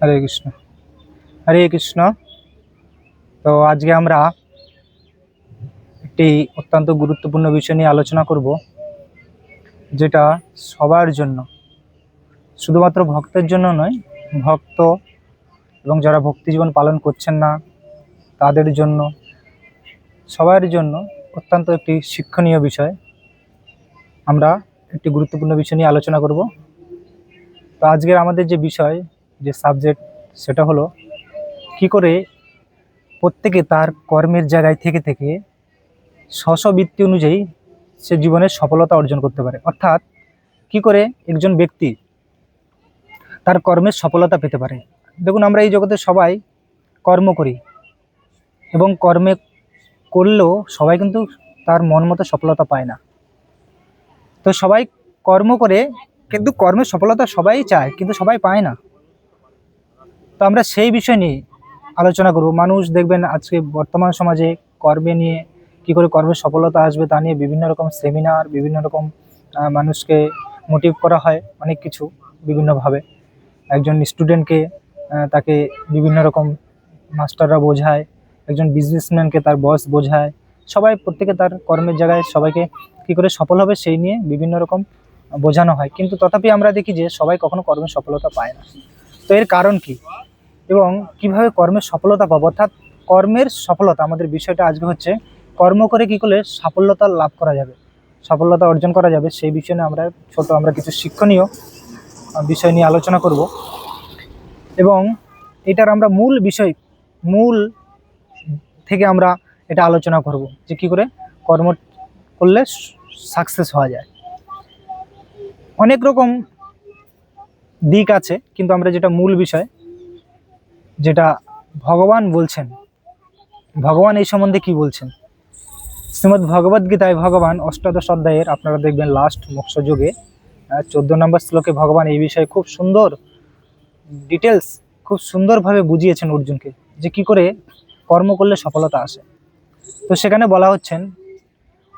হরে কৃষ্ণ। হরে কৃষ্ণ। তো আজকে আমরা একটি অত্যন্ত গুরুত্বপূর্ণ বিষয় নিয়ে আলোচনা করব, যেটা সবার জন্য, শুধুমাত্র ভক্তের জন্য নয়, ভক্ত এবং যারা ভক্তি জীবন পালন করছেন না, তাদের জন্য, সবার জন্য অত্যন্ত একটি শিক্ষণীয় বিষয়। আমরা একটি গুরুত্বপূর্ণ বিষয় নিয়ে আলোচনা করব। তো আজকের আমাদের যে বিষয় যে সাবজেক্ট সেটা হলো কি করে প্রত্যেকে তার কর্মের জায়গায় থেকে থেকে স্বস্ববৃত্তি অনুযায়ী সে জীবনে সফলতা অর্জন করতে পারে। অর্থাৎ কি করে একজন ব্যক্তি তার কর্মের সফলতা পেতে পারে। দেখুন, আমরা এই জগতে সবাই কর্ম করি এবং কর্মে করলেও সবাই কিন্তু তার মন মতো সফলতা পায় না। তো সবাই কর্ম করে, কিন্তু কর্মের সফলতা সবাই চায়, কিন্তু সবাই পায় না। তো আমরা সেই বিষয় নিয়ে আলোচনা করব। মানুষ দেখবেন আজকে বর্তমান সমাজে কর্মে নিয়ে কি করে কর্মের সফলতা আসবে তা নিয়ে বিভিন্ন রকম সেমিনার বিভিন্ন রকম মানুষকে মোটিভ করা হয় অনেক কিছু বিভিন্নভাবে। একজন স্টুডেন্টকে তাকে বিভিন্ন রকম মাস্টাররা বোঝায়, একজন বিজনেসম্যানকে তার বস বোঝায়। সবাই প্রত্যেকে তার কর্মের জায়গায় সবাইকে কি করে সফল হবে সেই নিয়ে বিভিন্ন রকম বোঝানো হয়। কিন্তু তথাপি আমরা দেখি যে সবাই কখনো কর্মের সফলতা পায় না। তো এর কারণ কি? এবং কীভাবে কর্মের সফলতা পাবো? অর্থাৎ কর্মের সফলতা, আমাদের বিষয়টা আজকে হচ্ছে কর্ম করে কি করলে সাফল্যতা লাভ করা যাবে সফলতা অর্জন করা যাবে, সেই বিষয় নিয়ে আমরা ছোট, আমরা কিছু শিক্ষণীয় বিষয় নিয়ে আলোচনা করব। এবং এটার আমরা মূল বিষয়, মূল থেকে আমরা এটা আলোচনা করব যে কি করে কর্ম করলে সাকসেস হওয়া যায়। অনেক রকম দিক আছে, কিন্তু আমরা যেটা মূল বিষয় যেটা ভগবান বলছেন। ভগবান এই সম্বন্ধে কি বলছেন? শ্রীমদ্ ভগবদ গীতায় ভগবান অষ্টাদশ অধ্যায়ের আপনারা দেখবেন লাস্ট মোক্ষযোগে চোদ্দ নম্বর শ্লোকে ভগবান এই বিষয়ে খুব সুন্দর ডিটেলস খুব সুন্দরভাবে বুঝিয়েছেন অর্জুনকে যে কি করে কর্ম করলে সফলতা আসে। তো সেখানে বলা হচ্ছেন,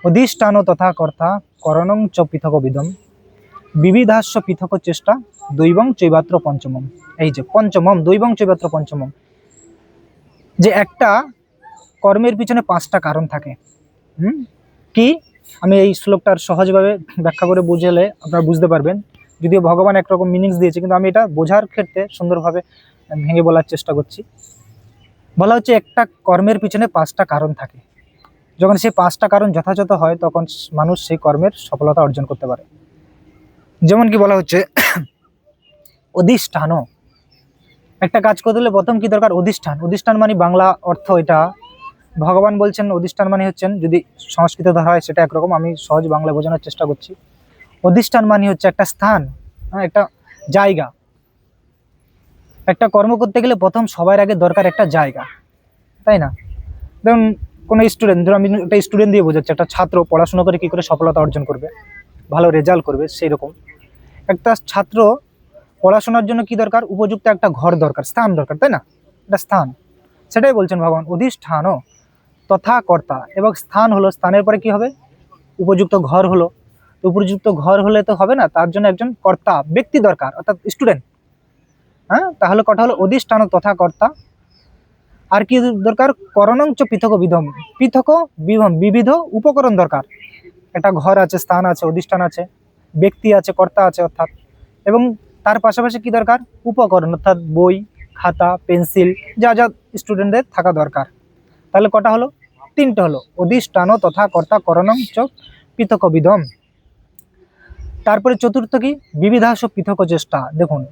অধিষ্ঠান তথা কর্তা করণং চ পৃথক বিদম। বিবিধাস্য পৃথক চেষ্টা, দৈবং চৈবাত্র পঞ্চমম। এই যে পঞ্চমম, দৈবং চৈবাত্র পঞ্চমম। যে একটা কর্মের পিছনে পাঁচটা কারণ থাকে। হুম? কি? আমি এই শ্লোকটার সহজভাবে ব্যাখ্যা করে বুঝালে আপনারা বুঝতে পারবেন। যদিও ভগবান একরকম মিনিংস দিয়েছে, কিন্তু আমি এটা বোঝার ক্ষেত্রে সুন্দরভাবে ভেঙে বলার চেষ্টা করছি। বলা হচ্ছে একটা কর্মের পিছনে পাঁচটা কারণ থাকে। যখন সেই পাঁচটা কারণ যথাযথ হয়, তখন মানুষ সেই কর্মের সফলতা অর্জন করতে পারে। যেমন কি বলা হচ্ছে, অধিষ্ঠানও। একটা কাজ করতে হলে প্রথম কি দরকার? অধিষ্ঠান। অধিষ্ঠান মানে বাংলা অর্থ এটা। ভগবান বলছেন অধিষ্ঠান মানে হচ্ছেন যদি সংস্কৃত ধরা হয় সেটা একরকম, আমি সহজ বাংলা বোঝানোর চেষ্টা করছি। অধিষ্ঠান মানে হচ্ছে একটা স্থান হ্যাঁ একটা জায়গা। একটা কর্ম করতে গেলে প্রথম সবার আগে দরকার একটা জায়গা, তাই না? ধরুন কোনো স্টুডেন্ট ধরুন আমি একটা স্টুডেন্ট দিয়ে বোঝাচ্ছি, একটা ছাত্র পড়াশোনা করে কী করে সফলতা অর্জন করবে, ভালো রেজাল্ট করবে সেই রকম একটা ছাত্র পড়াশোনার জন্য কি দরকার? উপযুক্ত একটা ঘর দরকার, স্থান দরকার, তাই না? একটা স্থান। সেটাই বলছেন ভগবান, অধিষ্ঠানও তথা কর্তা এবং স্থান হলো, স্থানের পরে কি হবে? উপযুক্ত ঘর হলো। উপযুক্ত ঘর হলে তো হবে না, তার জন্য একজন কর্তা, ব্যক্তি দরকার, অর্থাৎ স্টুডেন্ট হ্যাঁ? তাহলে কটা হলো অধিষ্ঠান তথা কর্তা আর কি দরকার? করণঞ্চ পৃথক বিধম। পৃথক বিভম, বিবিধ উপকরণ দরকার। একটা ঘর আছে, স্থান আছে, অধিষ্ঠান আছে। ব্যক্তি আছে, কর্তা আছে অর্থাৎ। এবং তার পাশাপাশি কি দরকার? উপকরণ অর্থাৎ বই, খাতা, পেন্সিল, যা যা স্টুডেন্টদের থাকা দরকার। তাহলে কটা হলো? তিনটে হলো। অধিষ্ঠান তথা কর্তা করণং চ পৃথক বিধম তারপরে চতুর্থ কি? বিবিধাস পৃথক চেষ্টা দেখুন,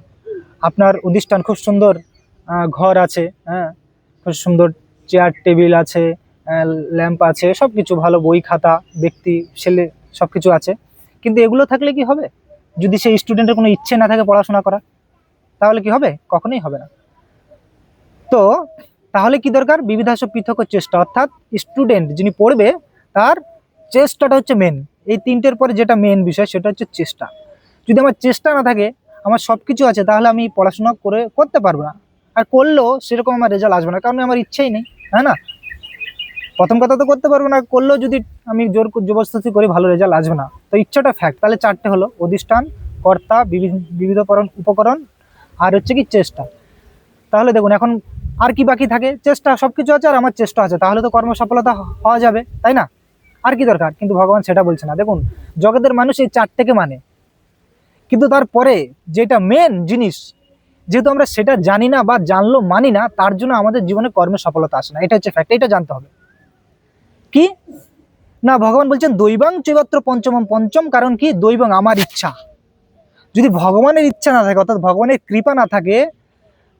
আপনার অধিষ্ঠান খুব সুন্দর ঘর আছে হ্যাঁ? খুব সুন্দর চেয়ার টেবিল আছে ল্যাম্প আছে সব কিছু ভালো, বই, খাতা, ব্যক্তি, ছেলে সব কিছু আছে। কিন্তু এগুলো থাকলে কি হবে? যদি সেই স্টুডেন্টের কোনো ইচ্ছে না থাকে পড়াশোনা করা, তাহলে কি হবে? কখনোই হবে না। তো তাহলে কি দরকার? বিবিধাস পৃথক চেষ্টা। অর্থাৎ স্টুডেন্ট যিনি পড়বে, তার চেষ্টাটা হচ্ছে মেন এই তিনটের পরে যেটা মেন বিষয়, সেটা হচ্ছে চেষ্টা। যদি আমার চেষ্টা না থাকে, আমার সব কিছু আছে, তাহলে আমি পড়াশোনা করে, করতে পারব না। আর করলেও সেরকম আমার রেজাল্ট আসবে না, কারণ আমার ইচ্ছেই নেই হ্যাঁ না? প্রথম কথা তো করতে পারব না, করলেও যদি আমি জোর জবরদস্তি করি, ভালো রেজাল্ট আসবে না। তো ইচ্ছাটা ফ্যাক্ট তাহলে চারটে হলো, অধিষ্ঠান, কর্তা বিবিধ বিবিধকরণ, উপকরণ আর হচ্ছে কি চেষ্টা। তাহলে দেখুন, এখন আর কি বাকি থাকে? চেষ্টা সব কিছু আছে আর আমার চেষ্টা আছে। তাহলে তো কর্ম সফলতা হওয়া যাবে, তাই না? আর কি দরকার? কিন্তু ভগবান সেটা বলছে না। দেখুন, জগতের মানুষ এই চারটেকে মানে। কিন্তু তারপরে যেটা মেন জিনিস, যেহেতু আমরা সেটা জানি না বা জানলো, মানি না, তার জন্য আমাদের জীবনে কর্মে সফলতা আসে না। এটা হচ্ছে ফ্যাক্ট এটা জানতে হবে। কি? না, ভগবান বলছেন দৈবাং চৈবাত্র পঞ্চমম পঞ্চম, কারণ কি? দৈবং আমার ইচ্ছা। যদি ভগবানের ইচ্ছা না থাকে, অর্থাৎ ভগবানের কৃপা না থাকে,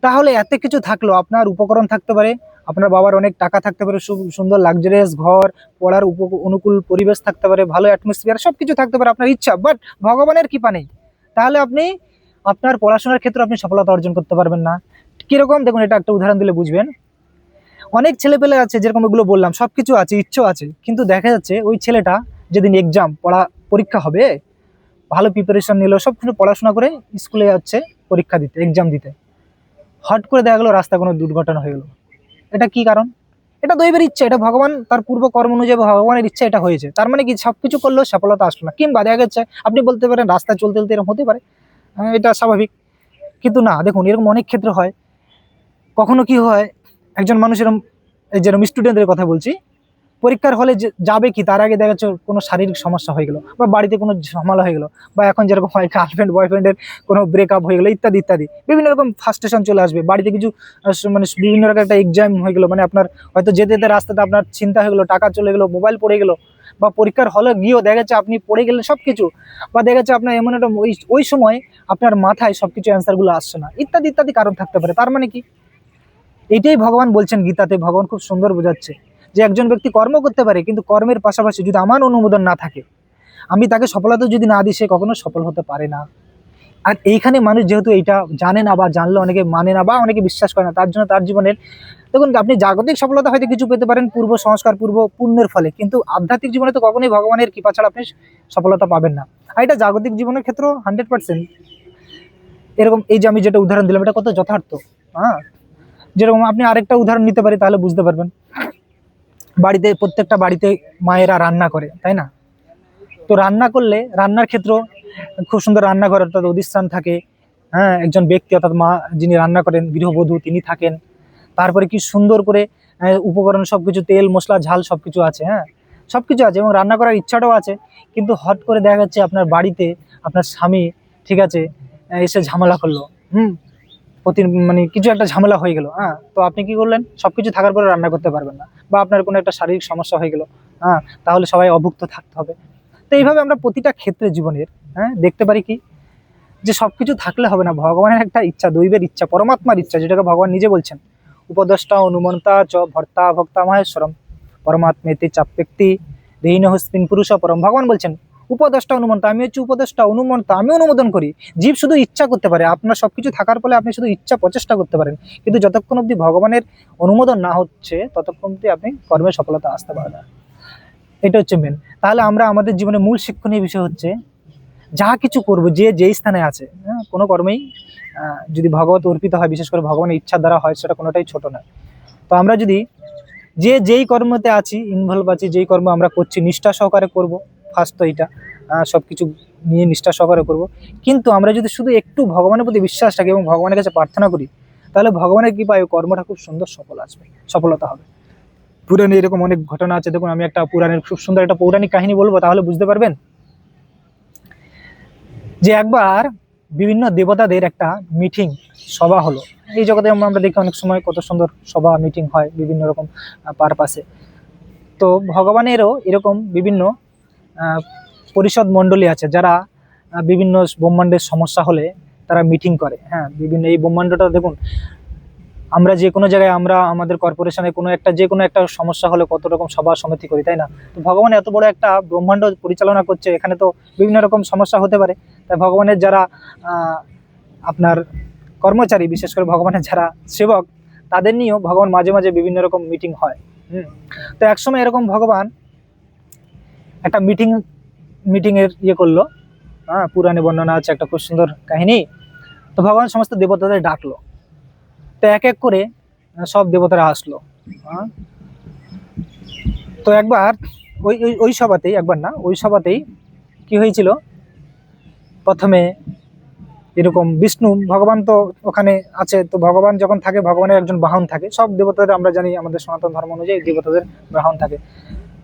তাহলে এত কিছু থাকল, আপনার উপকরণ থাকতে পারে, আপনার বাবার অনেক টাকা থাকতে পারে সুন্দর লাক্সারিয়াস ঘর, পড়ার উপ অনুকূল পরিবেশ থাকতে পারে, ভালো অ্যাটমসফিয়ার সব কিছু থাকতে পারে আপনার ইচ্ছা বাট ভগবানের কৃপা নেই। তাহলে আপনি, আপনার পড়াশোনার ক্ষেত্রে আপনি সফলতা অর্জন করতে পারবেন না। কীরকম? দেখুন, এটা একটা উদাহরণ দিলে বুঝবেন। অনেক ছেলেপেলে আছে যেরকম এগুলো বললাম সব কিছু আছে ইচ্ছেও আছে। কিন্তু দেখা যাচ্ছে ওই ছেলেটা যেদিন এক্সাম পড়া পরীক্ষা হবে ভালো প্রিপারেশন নিল সব কিছু পড়াশোনা করে স্কুলে যাচ্ছে পরীক্ষা দিতে এক্সাম দিতে। হট করে দেখা গেলো রাস্তায় কোনো দুর্ঘটনা হয়ে গেলো। এটা কি কারণ? এটা দৈবের ইচ্ছা এটা ভগবান তার পূর্ব কর্ম অনুযায়ী ভগবানের ইচ্ছা এটা হয়েছে। তার মানে কি সব কিছু করলেও সফলতা আসলো না। কিংবা দেখা যাচ্ছে আপনি বলতে পারেন রাস্তা চলতে চলতে এরকম হতে পারে। হ্যাঁ, এটা স্বাভাবিক। কিন্তু না দেখুন এরকম অনেক ক্ষেত্রে হয়। কখনো কি হয় একজন মানুষ এরকম যেরকম স্টুডেন্টদের কথা বলছি, পরীক্ষার হলে যাবে কি, তার আগে দেখা কোনো শারীরিক সমস্যা হয়ে গেলো, বা বাড়িতে কোনো ঝামেলা হয়ে গেলো, বা এখন যেরকম হয় গার্লফ্রেন্ড বয়ফ্রেন্ডের কোনো ব্রেকআপ হয়ে গেলো, ইত্যাদি ইত্যাদি। বিভিন্ন রকম ফার্স্টেশন চলে আসবে। বাড়িতে কিছু মানে বিভিন্ন রকম একটা এক্সাম হয়ে গেলো মানে আপনার হয়তো যেতে যেতে রাস্তাতে আপনার চিন্তা হয়ে গেলো, টাকা চলে গেলো মোবাইল পড়ে গেলো, বা পরীক্ষার হলে গিয়েও দেখা যাচ্ছে আপনি পড়ে গেলেন সব কিছু বা দেখা যাচ্ছে আপনার এমন একটা ওই ওই সময় আপনার মাথায় সব কিছু অ্যান্সারগুলো আসছে না, ইত্যাদি ইত্যাদি কারণ থাকতে পারে। তার মানে কি? এটাই ভগবান বলছেন গীতাতে, ভগবান খুব সুন্দর বোঝাচ্ছে যে একজন ব্যক্তি কর্ম করতে পারে, কিন্তু কর্মের পাশাপাশি যদি আমার অনুমোদন না থাকে, আমি তাকে সফলতা যদি না দিই, সে কখনো সফল হতে পারে না। আর এইখানে মানুষ যেহেতু এইটা জানে না বা জানলে অনেকে মানে না বা অনেকে বিশ্বাস করে না, তার জন্য তার জীবনের, দেখুন আপনি জাগতিক সফলতা হয়তো কিছু পেতে পারেন, পূর্ব সংস্কার, পূর্ব পুণ্যের ফলে, কিন্তু আধ্যাত্মিক জীবনে তো কখনোই ভগবানের কৃপা ছাড়া আপনি সফলতা পাবেন না। আর এটা জাগতিক জীবনের ক্ষেত্রেও হান্ড্রেড পার্সেন্ট এরকম এই যে আমি যেটা উদাহরণ দিলাম, এটা কত যথার্থ? হ্যাঁ? যেরকম আপনি আরেকটা উদাহরণ নিতে পারি, তাহলে বুঝতে পারবেন। বাড়িতে, প্রত্যেকটা বাড়িতে মায়েরা রান্না করে, তাই না? তো রান্না করলে, রান্নার ক্ষেত্র খুব সুন্দর রান্নাঘর অর্থাৎ অধিষ্ঠান থাকে। হ্যাঁ একজন ব্যক্তি অর্থাৎ মা যিনি রান্না করেন, গৃহবধূ, তিনি থাকেন। তারপরে কি সুন্দর করে উপকরণ সব কিছু তেল, মশলা, ঝাল সব কিছু আছে হ্যাঁ? সব কিছু আছে এবং রান্না করার ইচ্ছাটাও আছে। কিন্তু হট করে দেখা যাচ্ছে আপনার বাড়িতে আপনার স্বামী, ঠিক আছে এসে ঝামেলা করল। হুম? প্রতি মানে কিছু একটা ঝামেলা হয়ে গেল হ্যাঁ? তো আপনি কি করলেন? সব কিছু থাকার পরে রান্না করতে পারবেন না বা আপনার কোনো একটা শারীরিক সমস্যা হয়ে গেলো হ্যাঁ? তাহলে সবাই অভুক্ত থাকতে হবে। তো এইভাবে আমরা প্রতিটা ক্ষেত্রে জীবনের হ্যাঁ দেখতে পারি কি? যে সব কিছু থাকলে হবে না, ভগবানের একটা ইচ্ছা, দৈবের ইচ্ছা, পরমাত্মার ইচ্ছা, যেটাকে ভগবান নিজে বলছেন। উপদেষ্টা অনুমন্তা চ ভর্তা ভক্তা মহেশ্বরম। পরমাত্মেতে চাপ চাপ্যক্তি দেহীন হস্মিন পুরুষ পরম। ভগবান বলছেন উপদেষ্টা অনুমন্তা আমি হচ্ছে উপদেষ্টা অনুমন্তা আমি অনুমোদন করি। জীব শুধু ইচ্ছা করতে পারে আপনার সব কিছু থাকার ফলে আপনি শুধু ইচ্ছা প্রচেষ্টা করতে পারেন। কিন্তু যতক্ষণ অবধি ভগবানের অনুমোদন না হচ্ছে ততক্ষণ অবধি আপনি কর্মের সফলতা আসতে পারবেন না। এটা হচ্ছে মেন তাহলে আমরা আমাদের জীবনে মূল শিক্ষণীয় বিষয় হচ্ছে যা কিছু করব যে যেই স্থানে আছে হ্যাঁ, কোনো কর্মেই যদি ভগবত অর্পিত হয় বিশেষ করে ভগবানের ইচ্ছা দ্বারা হয় সেটা কোনোটাই ছোট নয় তো আমরা যদি যে যেই কর্মতে আছি ইনভলভ আছি যেই কর্ম আমরা করছি নিষ্ঠা সহকারে করব ফার্স্ট তো এইটা। সব কিছু নিয়ে নিষ্ঠা সহকারে করব। কিন্তু আমরা যদি শুধু একটু ভগবানের প্রতি বিশ্বাস রাখি এবং ভগবানের কাছে প্রার্থনা করি, তাহলে ভগবানের কৃপায় ওই কর্মটা খুব সুন্দর সফল আসবে, সফলতা হবে। পুরাণে এরকম অনেক ঘটনা আছে, দেখুন আমি একটা পুরাণের খুব সুন্দর একটা পৌরাণিক কাহিনী বলব, তাহলে বুঝতে পারবেন? যে একবার বিভিন্ন দেবতাদের একটা মিটিং, সভা হলো। এই জগতে আমরা দেখি অনেক সময় কত সুন্দর সভা, মিটিং হয় বিভিন্ন রকম পারপাসে। তো ভগবানেরও এরকম বিভিন্ন পরিষদ মণ্ডলী আছে, যারা বিভিন্ন ব্রহ্মাণ্ডের সমস্যা হলে তারা মিটিং করে। হ্যাঁ বিভিন্ন এই ব্রহ্মাণ্ডটা দেখুন, আমরা যে কোনো জায়গায় আমরা আমাদের কর্পোরেশনে কোনো একটা, যে কোনো একটা সমস্যা হলে কত রকম সভা সমিতি করি, তাই না? তো ভগবান এত বড় একটা ব্রহ্মাণ্ড পরিচালনা করছে, এখানে তো বিভিন্ন রকম সমস্যা হতে পারে। তাই ভগবানের যারা আপনার কর্মচারী, বিশেষ করে ভগবানের যারা সেবক, তাদের নিয়েও ভগবান মাঝে মাঝে বিভিন্ন রকম মিটিং হয়। হুম, তো একসময় এরকম ভগবান একটা মিটিং মিটিংয়ের ইয়ে করল। হ্যাঁ পুরাণে বর্ণনা আছে একটা খুব সুন্দর কাহিনী। তো ভগবান সমস্ত দেবতাদের ডাকলো। তো এক এক করে সব দেবতারা আসলো হ্যাঁ। তো একবার ওই ওই ওই সভাতেই, একবার না, ওই সভাতেই কি হয়েছিল? প্রথমে এরকম বিষ্ণু, ভগবান তো ওখানে আছে, তো ভগবান যখন থাকে, ভগবানের একজন বাহন থাকে, সব দেবতাদের আমরা জানি, আমাদের সনাতন ধর্ম অনুযায়ী দেবতাদের বাহন থাকে।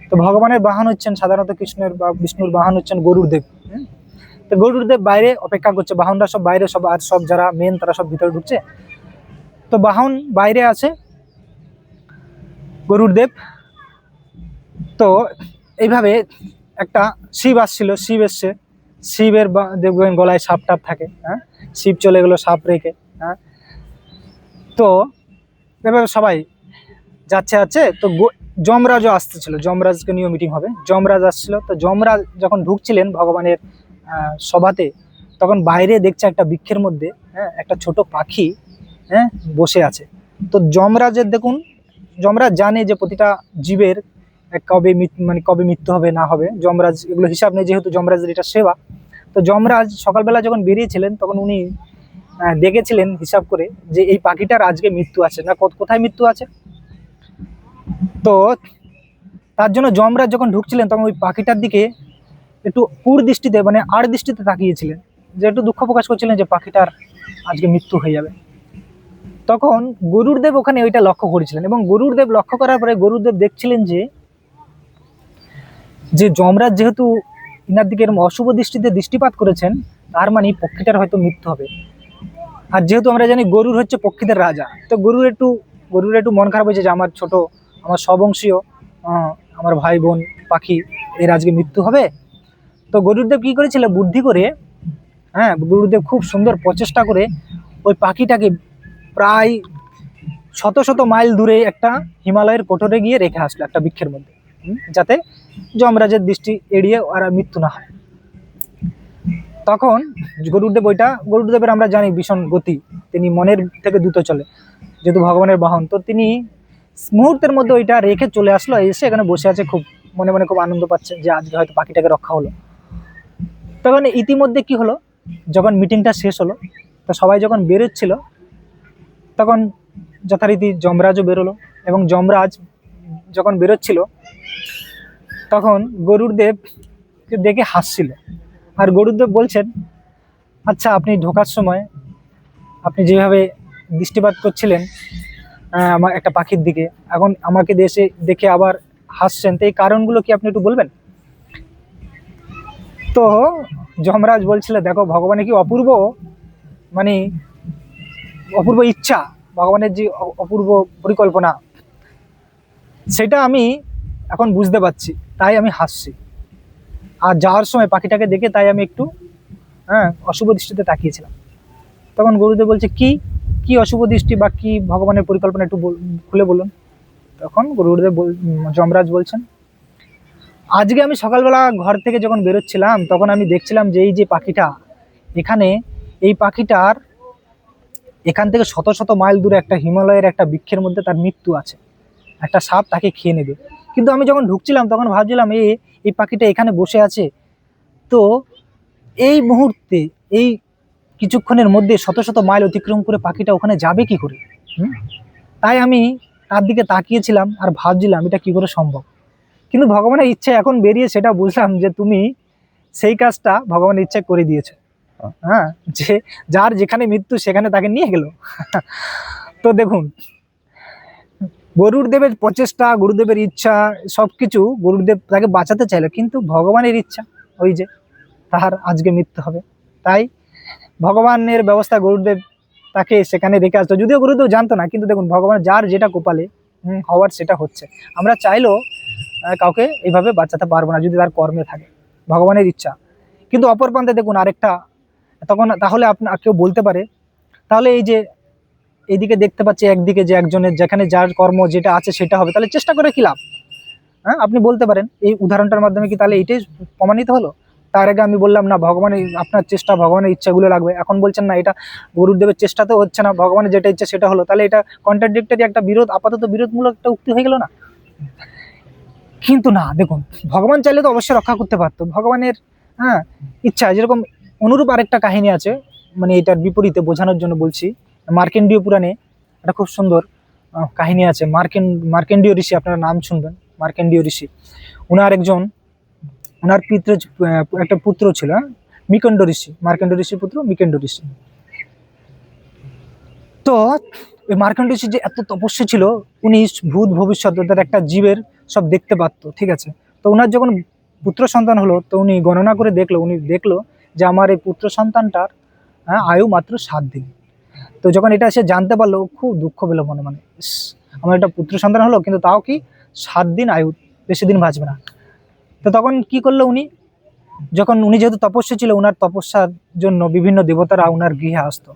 তো ভগবানের বাহন হচ্ছেন সাধারণত কৃষ্ণের বা বিষ্ণুর বাহন হচ্ছেন গরুর দেব? তো গরুর দেব বাইরে অপেক্ষা করছে, বাহনরা সব বাইরে, সব আর সব যারা মেন তারা সব ভিতরে ঢুকছে। তো বাহন বাইরে আছে গরুর দেব তো এইভাবে একটা শিব আসছিল, শিব এসছে। শিবের দেখবেন গলায় সাপ টাপ থাকে হ্যাঁ? শিব চলে গেলো সাপ রেখে হ্যাঁ? তো এভাবে সবাই যাচ্ছে আছে, তো যমরাজও আসতেছিল, যমরাজকে নিয়েও মিটিং হবে। যমরাজ আসছিল, তো যমরাজ যখন ঢুকছিলেন ভগবানের সভাতে, তখন বাইরে দেখছে একটা বৃক্ষের মধ্যে হ্যাঁ একটা ছোট পাখি হ্যাঁ বসে আছে। তো যমরাজের দেখুন, যমরাজ জানে যে প্রতিটা জীবের কবে মানে কবে মৃত্যু হবে, না হবে। যমরাজ এগুলো হিসাব নেই, যেহেতু যমরাজের এটা সেবা। তো যমরাজ সকালবেলা যখন বেরিয়েছিলেন, তখন উনি দেখেছিলেন হিসাব করে যে এই পাখিটার আজকে মৃত্যু আছে। না কোথায় মৃত্যু আছে? তো তার জন্য যমরাজ যখন ঢুকছিলেন, তখন ওই পাখিটার দিকে একটু কুর দৃষ্টিতে মানে আর দৃষ্টিতে তাকিয়েছিলেন। যে একটু দুঃখ প্রকাশ করছিলেন যে পাখিটার আজকে মৃত্যু হয়ে যাবে। তখন গরুরদেব ওখানে ওইটা লক্ষ্য করেছিলেন এবং গরুরদেব লক্ষ্য করার পরে গরুরদেব দেখছিলেন যে যে যমরাজ যেহেতু ইনার দিকে এরকম অশুভ দৃষ্টিতে দৃষ্টিপাত করেছেন, তার মানে পক্ষীটার হয়তো মৃত্যু হবে। আর যেহেতু আমরা জানি গরুর হচ্ছে পক্ষীদের রাজা, তো গরুর একটু গরুর একটু মন খারাপ হয়েছে যে আমার ছোট আমার সবংশীয় আমার ভাই বোন পাখি, এর আজকে মৃত্যু হবে। তো গরুরদেব কি করেছিল? বুদ্ধি করে হ্যাঁ গরুরদেব খুব সুন্দর প্রচেষ্টা করে ওই পাখিটাকে প্রায় শত শত মাইল দূরে একটা হিমালয়ের কোটরে গিয়ে রেখে আসলো একটা বৃক্ষের মধ্যে যাতে যমরাজের দৃষ্টি এড়িয়ে আর মৃত্যু না হয়। তখন গরুরদেব ওইটা, গরুরদেবের আমরা জানি ভীষণ গতি, তিনি মনের থেকে দ্রুত চলে, যেহেতু ভগবানের বাহন, তো তিনি মুহূর্তের মধ্যে ওইটা রেখে চলে আসলো, এসে এখানে বসে আছে খুব মনে মনে খুব আনন্দ পাচ্ছে যে আজকে হয়তো পাখিটাকে রক্ষা হলো। তখন ইতিমধ্যে কি হলো, যখন মিটিংটা শেষ হলো, তো সবাই যখন বেরোচ্ছিল, তখন যথারীতি যমরাজও বেরোলো এবং যমরাজ যখন বেরোচ্ছিল, তখন গরুরদেব দেখে হাসছিল। আর গরুরদেব বলছেন আচ্ছা আপনি ঢোকার সময় আপনি যেভাবে দৃষ্টিপাত করছিলেন আমার একটা পাখির দিকে। এখন আমাকে দেশে দেখে আবার হাসছেন। তো এই কারণগুলো কি আপনি একটু বলবেন? তো যমরাজ বলছিল, দেখো, ভগবানের কি অপূর্ব মানে অপূর্ব ইচ্ছা, ভগবানের যে অপূর্ব পরিকল্পনা, সেটা আমি এখন বুঝতে পারছি, তাই আমি হাসছি। আর যাওয়ার সময় পাখিটাকে দেখে তাই আমি একটু হ্যাঁ অশুভ দৃষ্টিতে তাকিয়েছিলাম। তখন গুরুদেব বলছে, কি কি অশুভ দৃষ্টি বা কি ভগবানের পরিকল্পনা একটু খুলে বলুন? তখন গুরুদেব যমরাজ বলছেন, আজকে আমি সকালবেলা ঘর থেকে যখন বেরোচ্ছিলাম, তখন আমি দেখছিলাম যে এই যে পাখিটা, এখানে এই পাখিটার এখান থেকে শত শত মাইল দূরে একটা হিমালয়ের একটা বৃক্ষের মধ্যে তার মৃত্যু আছে। একটা সাপ তাকে খেয়ে নেবে। কিন্তু আমি যখন ঢুকছিলাম, তখন ভাবছিলাম এই এই পাখিটা এখানে বসে আছে? তো এই মুহূর্তে, এই কিছুক্ষণের মধ্যে শত শত মাইল অতিক্রম করে পাখিটা ওখানে যাবে কি করে? তাই আমি তার দিকে তাকিয়েছিলাম আর ভাবছিলাম এটা কি করে সম্ভব? কিন্তু ভগবানের ইচ্ছে এখন বেরিয়ে সেটা বুঝলাম যে তুমি সেই কাজটা ভগবানের ইচ্ছে করে দিয়েছ। হ্যাঁ যে যার যেখানে মৃত্যু সেখানে তাকে নিয়ে গেল। তো দেখুন গরুর দেবের প্রচেষ্টা, গুরুদেবের ইচ্ছা সব কিছু গুরুদেব তাকে বাঁচাতে চাইলো, কিন্তু ভগবানের ইচ্ছা ওই যে তাহার আজকে মৃত্যু হবে। তাই ভগবানের ব্যবস্থা গুরুদেব তাকে সেখানে রেখে আসতো। যদিও গুরুদেব জানতো না, কিন্তু দেখুন, ভগবান যার যেটা কপালে হওয়ার সেটা হচ্ছে। আমরা চাইলেও কাউকে এইভাবে বাঁচাতে পারব না, যদি তার কর্মে থাকে। ভগবানের ইচ্ছা। কিন্তু অপর প্রান্তে দেখুন, আরেকটা, তখন তাহলে আপনার কেউ বলতে পারে, তাহলে এই যে, এইদিকে দেখতে পাচ্ছি একদিকে যে একজনের, যেখানে যার কর্ম যেটা আছে সেটা হবে, তাহলে চেষ্টা করে কি লাভ? হ্যাঁ আপনি বলতে পারেন, এই উদাহরণটার মাধ্যমে কি তাহলে এইটাই প্রমাণিত হলো? তার আগে আমি বললাম, না, ভগবানের আপনার চেষ্টা, ভগবানের ইচ্ছাগুলো লাগবে। এখন বলছেন, না, এটা গুরুদেবের চেষ্টা তো হচ্ছে না, ভগবানের যেটা ইচ্ছা সেটা হলো। তাহলে এটা কন্ট্রাডিক্টরি একটা বিরোধ, আপাতত বিরোধমূলক একটা উক্তি হয়ে গেল না? কিন্তু না, দেখুন, ভগবান চাইলে তো অবশ্যই রক্ষা করতে পারতো। ভগবানের হ্যাঁ ইচ্ছা, যেরকম অনুরূপ আরেকটা কাহিনী আছে মানে এটার বিপরীতে বোঝানোর জন্য বলছি, মার্কেন্ডীয় পুরাণে একটা খুব সুন্দর কাহিনী আছে। মার্কেন, মার্কেন্ডীয় ঋষি, আপনারা নাম শুনবেন, মার্কেন্ডীয় ঋষি। উনার একজন ওনার পিত্র একটা পুত্র ছিল হ্যাঁ? মিকন্ড ঋষি মার্কেন্ড ঋষির পুত্র মিকেন্ড ঋষি। তো ওই মার্কেন্ড ঋষি যে এত তপস্যা ছিল উনি ভূত ভবিষ্যৎ ওদের একটা জীবের সব দেখতে পারতো ঠিক আছে? তো ওনার যখন পুত্র সন্তান হলো তো উনি গণনা করে দেখল উনি দেখল যে আমার এই পুত্র সন্তানটার হ্যাঁ, আয়ু মাত্র সাত দিন। তো যখন এটা সে জানতে পারল খুব দুঃখ পেল মনে মনে। আমার একটা পুত্র সন্তান হলো কিন্তু তাও কি সাত দিন আয়ু বেশি দিন বাঁচবে না। তো তখন কি করল উনি? যখন উনি যেহেতু তপস্যা ছিল, উনার তপস্যার জন্য বিভিন্ন দেবতারা উনার গৃহে আসতো।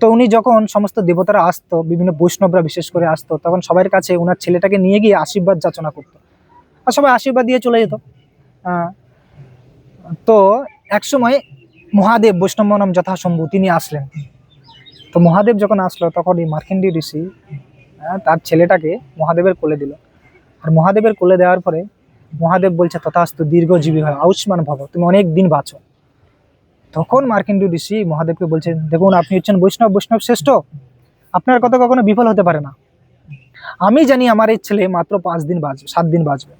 তো উনি যখন সমস্ত দেবতারা আসতো, বিভিন্ন বৈষ্ণবরা বিশেষ করে আসতো, তখন সবার কাছে ওনার ছেলেটাকে নিয়ে গিয়ে আশীর্বাদ যাচনা করতো। আর সবাই আশীর্বাদ দিয়ে চলে যেত। তো একসময় মহাদেব বৈষ্ণব নাম যথাসম্ভব তিনি আসলেন। তো মহাদেব যখন আসলো, তখন এই মার্কেন্ডি ঋষি তার ছেলেটাকে মহাদেবের কোলে দিল। আর মহাদেবের কোলে দেওয়ার পরে মহাদেব বলছে, তথাস্তু দীর্ঘজীবী হয়, আয়ুষ্মান ভব, তুমি অনেক দিন বাঁচো। তখন মার্কেন্ডি ঋষি মহাদেবকে বলছেন, দেখুন, আপনি হচ্ছেন বৈষ্ণব বৈষ্ণব শ্রেষ্ঠ। আপনার কথা কখনো বিফল হতে পারে না। আমি জানি আমার এই ছেলে মাত্র পাঁচ দিন বাঁচবে, সাত দিন বাঁচবে।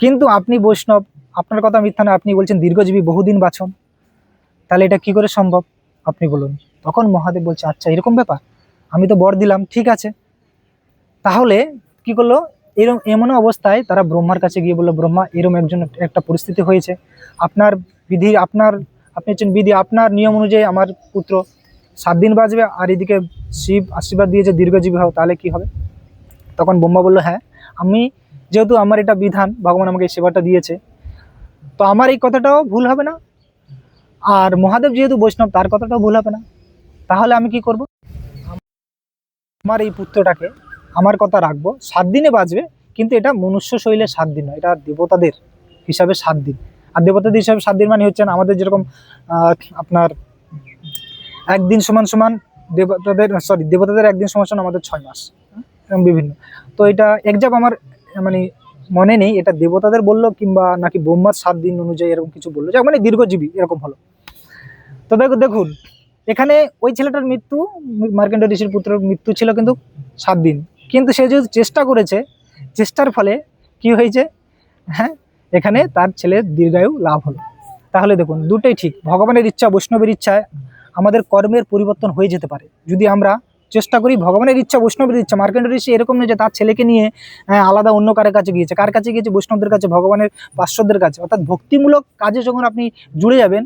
কিন্তু আপনি বৈষ্ণব, আপনার কথা মিথ্যা না আপনি বলছেন দীর্ঘজীবী, বহুদিন বাঁচন তাহলে এটা কি করে সম্ভব? আপনি বলুন। তখন মহাদেব বলছে আচ্ছা এরকম ব্যাপার, আমি তো বর দিলাম, ঠিক আছে। তাহলে কি করল? এরম এমন অবস্থায় তারা ব্রহ্মার কাছে গিয়ে বলল, ব্রহ্মা, এরম একজন একটা পরিস্থিতি হয়েছে। আপনার বিধি, আপনার, আপনি হচ্ছেন বিধি, আপনার নিয়ম অনুযায়ী আমার পুত্র সাত দিন বাঁচবে, আর এদিকে শিব আশীর্বাদ দিয়েছে, দীর্ঘজীবী হও, তাহলে কি হবে? তখন ব্রহ্মা বলল হ্যাঁ আমি যেহেতু আমার এটা বিধান, ভগবান আমাকে এই সেবাটা দিয়েছে, তো আমার এই কথাটাও ভুল হবে না। আর মহাদেব যেহেতু বৈষ্ণব, তার কথাটাও ভুল হবে না। তাহলে আমি কি করব? আমার এই পুত্রটাকে আমার কথা রাখব, সাত দিনে বাঁচবে কিন্তু এটা মনুষ্য শৈলে সাত দিন নয়, এটা দেবতাদের হিসাবে সাত দিন। আর দেবতাদের হিসাবে সাত দিন মানে হচ্ছে না, আমাদের যেরকম আপনার একদিন সমান সমান দেবতাদের সরি দেবতাদের একদিন সমান সমান আমাদের ছয় মাস? এরকম বিভিন্ন। তো এটা একজাপ আমার মানে মনে নেই, এটা দেবতাদের বলল কিংবা নাকি ব্রহ্মার সাত দিন অনুযায়ী এরকম কিছু বলল। যাক মানে দীর্ঘজীবী, এরকম হলো। তো দেখো, দেখুন, এখানে ওই ছেলেটার মৃত্যু মার্কেন্ড ঋষির পুত্রের মৃত্যু ছিল কিন্তু সাত দিন। কিন্তু সে যেহেতু চেষ্টা করেছে চেষ্টার ফলে কি হয়েছে? হ্যাঁ এখানে তার ছেলের দীর্ঘায়ু লাভ হলো। তাহলে দেখুন দুটোই ঠিক। ভগবানের ইচ্ছা বৈষ্ণবের ইচ্ছায় আমাদের কর্মের পরিবর্তন হয়ে যেতে পারে। যদি আমরা চেষ্টা করি ভগবানের ইচ্ছা বৈষ্ণবের ইচ্ছা মার্কেন্ড ঋষি এরকম নয় যে তার ছেলেকে নিয়ে আহ, আলাদা অন্য কারের কাছে গিয়েছে। কার কাছে গিয়েছে? বৈষ্ণবদের কাছে ভগবানের পার্শ্বদের কাছে। অর্থাৎ ভক্তিমূলক কাজে যখন আপনি জুড়ে যাবেন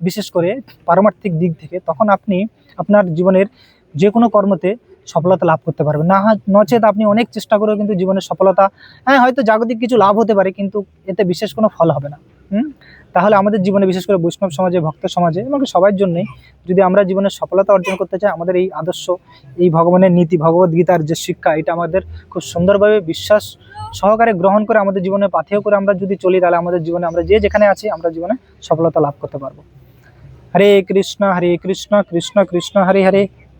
বিশেষ করে পারমার্থিক দিক থেকে তখন আপনি আপনার জীবনের যে কোনো কর্মতে সফলতা লাভ করতে পারবেন না নচেত আপনি অনেক চেষ্টা করেও কিন্তু জীবনের সফলতা হ্যাঁ হয়তো জাগতিক কিছু লাভ হতে পারে, কিন্তু এতে বিশেষ কোনো ফল হবে না। হুম? তাহলে আমাদের জীবনে বিশেষ করে বৈষ্ণব সমাজে, ভক্ত সমাজে এবং সবার জন্যই যদি আমরা জীবনের সফলতা অর্জন করতে চাই, আমাদের এই আদর্শ, এই ভগবানের নীতি ভগবদ গীতার যে শিক্ষা, এটা আমাদের খুব সুন্দরভাবে বিশ্বাস সহকারে গ্রহণ করে আমাদের জীবনে পাথেয় করে আমরা যদি চলি, তাহলে আমাদের জীবনে আমরা যে যেখানে আছি, আমরা জীবনে সফলতা লাভ করতে পারব। হরে কৃষ্ণ হরে কৃষ্ণ কৃষ্ণ কৃষ্ণ, হরে হরে।